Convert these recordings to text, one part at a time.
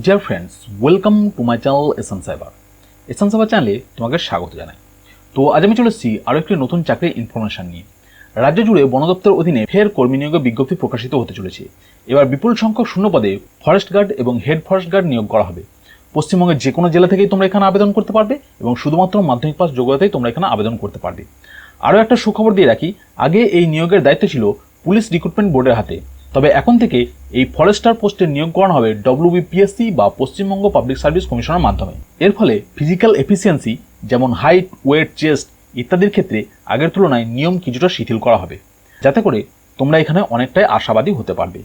Dear friends welcome to my channel Esan cyber Esan cyber চ্যানেলে তোমাকে স্বাগত জানাই। তো আজ আমি চলে এসেছি আরও একটি নতুন চাকরির ইনফরমেশন নিয়ে। রাজ্য জুড়ে বন দপ্তর অধীনে ফের কর্মী নিয়োগের বিজ্ঞপ্তি প্রকাশিত হতে চলেছে। এবার বিপুল সংখ্যক শূন্য পদে ফরেস্ট গার্ড এবং হেড ফরেস্ট গার্ড নিয়োগ করা হবে। পশ্চিমবঙ্গের যে কোনো জেলা থেকেই তোমরা এখানে আবেদন করতে পারবে এবং শুধুমাত্র মাধ্যমিক পাস যোগ্যতাই তোমরা এখানে আবেদন করতে পারবে। আরও একটা সুখবর দিয়ে রাখি, আগে এই নিয়োগের দায়িত্ব ছিল পুলিশ রিক্রুটমেন্ট বোর্ডের হাতে। তবে এখন থেকে এই ফরেস্টার পোস্টে নিয়োগ করানো হবে ডব্লিউবিপিএসসি বা পশ্চিমবঙ্গ পাবলিক সার্ভিস কমিশনের মাধ্যমে। এর ফলে ফিজিক্যাল এফিসিয়েন্সি যেমন হাইট, ওয়েট, চেস্ট ইত্যাদির ক্ষেত্রে আগের তুলনায় নিয়ম কিছুটা শিথিল করা হবে, যাতে করে তোমরা এখানে অনেকটাই আশাবাদী হতে পারবে।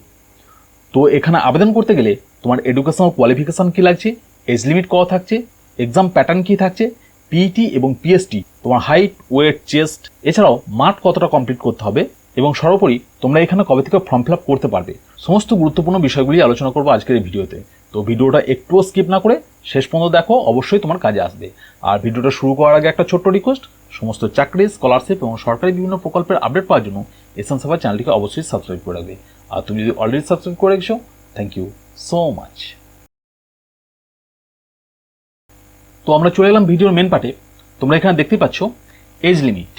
তো এখানে আবেদন করতে গেলে তোমার এডুকেশনাল কোয়ালিফিকেশন কী লাগছে এজ লিমিট কত থাকছে এক্সাম প্যাটার্ন কী থাকছে পিইটি এবং পিএসটি তোমার হাইট ওয়েট চেস্ট এছাড়াও মাঠ কতটা কমপ্লিট করতে হবে এবং সর্বোপরি, তোমরা এখানে কবে থেকে ফর্ম ফিল করতে পারবে? সমস্ত গুরুত্বপূর্ণ বিষয়গুলি আলোচনা করব আজকের এই ভিডিওতে। তো ভিডিওটা একটুও স্কিপ না করে শেষ পর্যন্ত দেখো, অবশ্যই তোমার কাজে আসবে। আর ভিডিওটা শুরু করার আগে একটা ছোট্ট রিকোয়েস্ট সমস্ত চাকরি স্কলারশিপ এবং সরকারি বিভিন্ন প্রকল্পের আপডেট পাওয়ার জন্য এসান সাফা চ্যানেলটিকে অবশ্যই সাবস্ক্রাইব করে রাখবে। আর তুমি যদি অলরেডি সাবস্ক্রাইব করে রেখেছো থ্যাংক ইউ সো মাচ তো আমরা চলে এলাম ভিডিওর মেন পার্টে তোমরা এখানে দেখতেই পাচ্ছ এজ লিমিট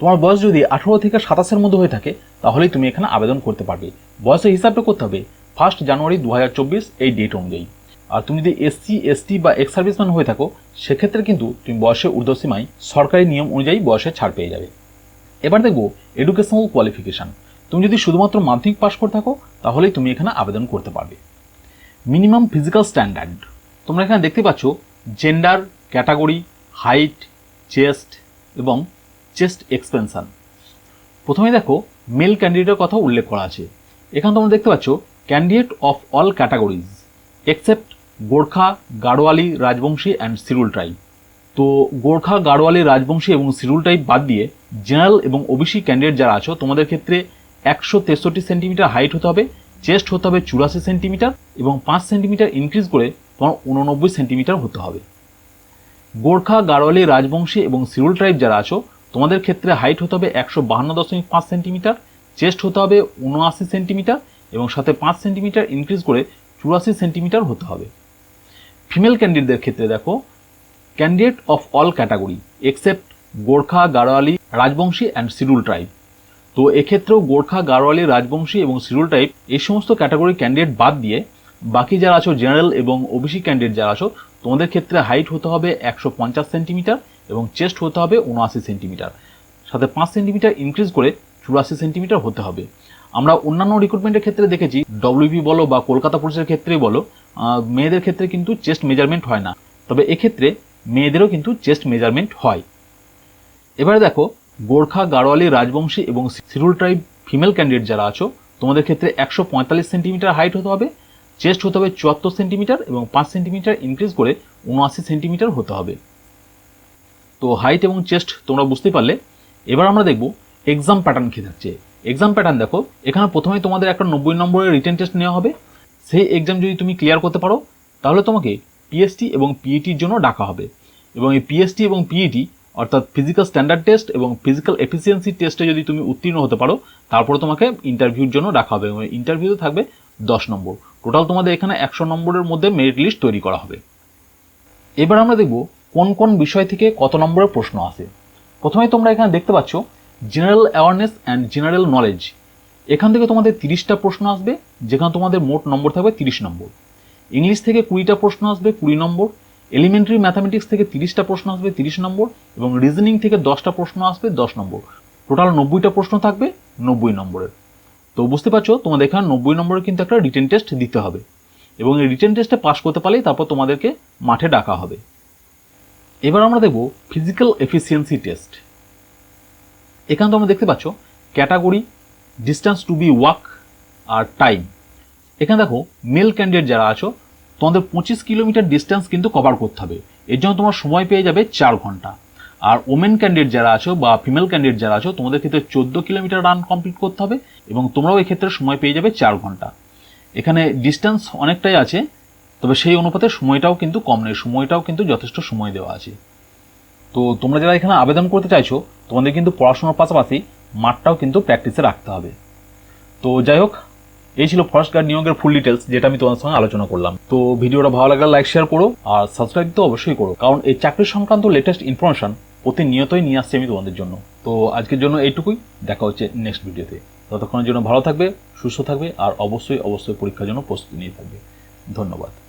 তোমার বয়স যদি আঠারো থেকে সাতাশের মধ্যে হয়ে থাকে, তাহলেই তুমি এখানে আবেদন করতে পারবে। বয়সের হিসাবটা করতে হবে। ফার্স্ট জানুয়ারি দু হাজার চব্বিশ, এই ডেট অনুযায়ী। আর তুমি যদি এসসি এসটি বা এক্স সার্ভিসম্যান হয়ে থাকো, সেক্ষেত্রে কিন্তু তুমি বয়সের ঊর্ধ্বসীমায় সরকারি নিয়ম অনুযায়ী বয়সে ছাড় পেয়ে যাবে। এবার দেখব এডুকেশনাল কোয়ালিফিকেশান তুমি যদি শুধুমাত্র মাধ্যমিক পাশ করে থাকো, তাহলেই তুমি এখানে আবেদন করতে পারবে। মিনিমাম ফিজিক্যাল স্ট্যান্ডার্ড তোমরা এখানে দেখতে পাচ্ছ জেন্ডার ক্যাটাগরি হাইট চেস্ট এবং চেস্ট এক্সপেনশন। প্রথমে দেখো, মেল ক্যান্ডিডেটের কথা উল্লেখ করা আছে। এখানে তোমরা দেখতে পাচ্ছ, candidate of all categories, except Gorkha, Garhwali, Rajbanshi and সিরুল tribe. তো গোর্খা, গাড়োয়ালি, রাজবংশী এবং সিরুল টাইপ বাদ দিয়ে জেনারেল এবং ওবিসি ক্যান্ডিডেট যারা আছো, তোমাদের ক্ষেত্রে একশো তেষট্টি সেন্টিমিটার হাইট হতে হবে, চেস্ট হতে হবে চুরাশি সেন্টিমিটার এবং পাঁচ সেন্টিমিটার ইনক্রিজ করে তোমার উননব্বই সেন্টিমিটার হতে হবে। গোর্খা, গাড়োয়ালি, রাজবংশী এবং সিরুল ট্রাইব যারা আছো তোমাদের ক্ষেত্রে হাইট হতে হবে একশো বাহান্ন দশমিক পাঁচ সেন্টিমিটার চেস্ট হতে হবে উনআশি সেন্টিমিটার এবং সাথে পাঁচ সেন্টিমিটার ইনক্রিজ করে চুরাশি সেন্টিমিটার হতে হবে। ফিমেল ক্যান্ডিডেটদের ক্ষেত্রে দেখো candidate of all category except Gorkha, Garhwali, Rajbanshi and সিরুল tribe তো এক্ষেত্রেও গোর্খা, গাড়োয়ালি, রাজবংশী এবং সিরুল টাইপ এই সমস্ত ক্যাটাগরি ক্যান্ডিডেট বাদ দিয়ে বাকি যারা আছো জেনারেল এবং ওবিসি ক্যান্ডিডেট যারা আছো, তোমাদের ক্ষেত্রে হাইট হতে হবে একশো পঞ্চাশ সেন্টিমিটার এবং চেস্ট হতে হবে উনআশি সেন্টিমিটার। সাথে পাঁচ সেন্টিমিটার ইনক্রিজ করে চুরাশি সেন্টিমিটার হতে হবে। আমরা অন্যান্য রিক্রুটমেন্টের ক্ষেত্রে দেখেছি ডব্লিউপি বলো বা কলকাতা পুলিশের ক্ষেত্রেই বলো মেয়েদের ক্ষেত্রে কিন্তু চেস্ট মেজারমেন্ট হয় না। তবে এক্ষেত্রে মেয়েদেরও কিন্তু চেস্ট মেজারমেন্ট হয়। এবারে দেখো, গোর্খা, গাড়োয়ালি, রাজবংশী এবং সিরুল ট্রাইব ফিমেল ক্যান্ডিডেট যারা আছো, তোমাদের ক্ষেত্রে একশো পঁয়তাল্লিশ সেন্টিমিটার হাইট হতে হবে চেস্ট হতে হবে চুয়াত্তর সেন্টিমিটার এবং পাঁচ সেন্টিমিটার ইনক্রিজ করে উনআশি সেন্টিমিটার হতে হবে। তো হাইট এবং চেস্ট তোমরা বুঝতেই পারলে। এবার আমরা দেখব এক্সাম প্যাটার্ন কী থাকছে। এক্সাম প্যাটার্ন দেখো, এখানে প্রথমে তোমাদের একটা নব্বই নম্বরের রিটেন টেস্ট নেওয়া হবে। সেই এক্সাম যদি তুমি ক্লিয়ার করতে পারো, তাহলে তোমাকে পিএসটি এবং পিইটির জন্য ডাকা হবে। এবং এই পিএসটি এবং পিইটি অর্থাৎ ফিজিক্যাল স্ট্যান্ডার্ড টেস্ট এবং ফিজিক্যাল এফিসিয়েন্সি টেস্টে যদি তুমি উত্তীর্ণ হতে পারো, তারপরে তোমাকে ইন্টারভিউর জন্য ডাকা হবে। এবং ইন্টারভিউতে থাকবে দশ নম্বর। টোটাল তোমাদের এখানে একশো নম্বরের মধ্যে মেরিট লিস্ট তৈরি করা হবে। এবার আমরা দেখব কোন কোন বিষয় থেকে কত নম্বরের প্রশ্ন আসে। প্রথমে তোমরা এখানে দেখতে পাচ্ছ general awareness and general knowledge এখান থেকে তোমাদের তিরিশটা প্রশ্ন আসবে, যেখানে তোমাদের মোট নম্বর থাকবে তিরিশ নম্বর। ইংলিশ থেকে কুড়িটা প্রশ্ন আসবে কুড়ি নম্বর। এলিমেন্টারি ম্যাথামেটিক্স থেকে তিরিশটা প্রশ্ন আসবে তিরিশ নম্বর এবং রিজনিং থেকে দশটা প্রশ্ন আসবে দশ নম্বর। টোটাল নব্বইটা প্রশ্ন থাকবে নব্বই নম্বরের। তো বুঝতে পারছ? তোমাদের এখানে নব্বই নম্বরে কিন্তু একটা রিটেন টেস্ট দিতে হবে। এবং এই রিটেন টেস্টে পাশ করতে পারলেই তারপর তোমাদেরকে মাঠে ডাকা হবে। এবার আমরা দেখব ফিজিক্যাল এফিসিয়েন্সি টেস্ট এখানে তোমরা দেখতে পাচ্ছ category distance to be walk R time এখানে দেখো মেল ক্যান্ডিডেট যারা আছো, তোমাদের পঁচিশ কিলোমিটার ডিস্টেন্স কিন্তু কভার করতে হবে। এর জন্য তোমার সময় পেয়ে যাবে চার ঘণ্টা। আর ওমেন ক্যান্ডিডেট যারা আছো বা ফিমেল ক্যান্ডিডেট যারা আছো, তোমাদের ক্ষেত্রে চোদ্দ কিলোমিটার রান কমপ্লিট করতে হবে এবং তোমরাও এক্ষেত্রে সময় পেয়ে যাবে চার ঘণ্টা। এখানে ডিস্টেন্স অনেকটাই আছে, তবে সেই অনুপাতে সময়টাও কিন্তু কম নেই সময়টাও কিন্তু যথেষ্ট সময় দেওয়া আছে। তো তোমরা যারা এখানে আবেদন করতে চাইছো, তোমাদের কিন্তু পড়াশোনার পাশাপাশি মাঠটাও কিন্তু প্র্যাকটিসে রাখতে হবে। তো যাই হোক, এই ছিল ফরেস্ট গার্ড নিয়োগের ফুল ডিটেলস যেটা আমি তোমার সঙ্গে আলোচনা করলাম। তো ভিডিওটা ভালো লাগলে লাইক শেয়ার করো, আর সাবস্ক্রাইব তো অবশ্যই করো, কারণ এই চাকরি সংক্রান্ত লেটেস্ট ইনফরমেশন প্রতিনিয়তই নিয়ে আসছি আমি তোমাদের জন্য। তো আজকের জন্য এইটুকুই। দেখা হচ্ছে নেক্সট ভিডিওতে। ততক্ষণের জন্য ভালো থাকবে, সুস্থ থাকবে, আর অবশ্যই অবশ্যই পরীক্ষার জন্য প্রস্তুতি নিয়ে থাকবে। ধন্যবাদ।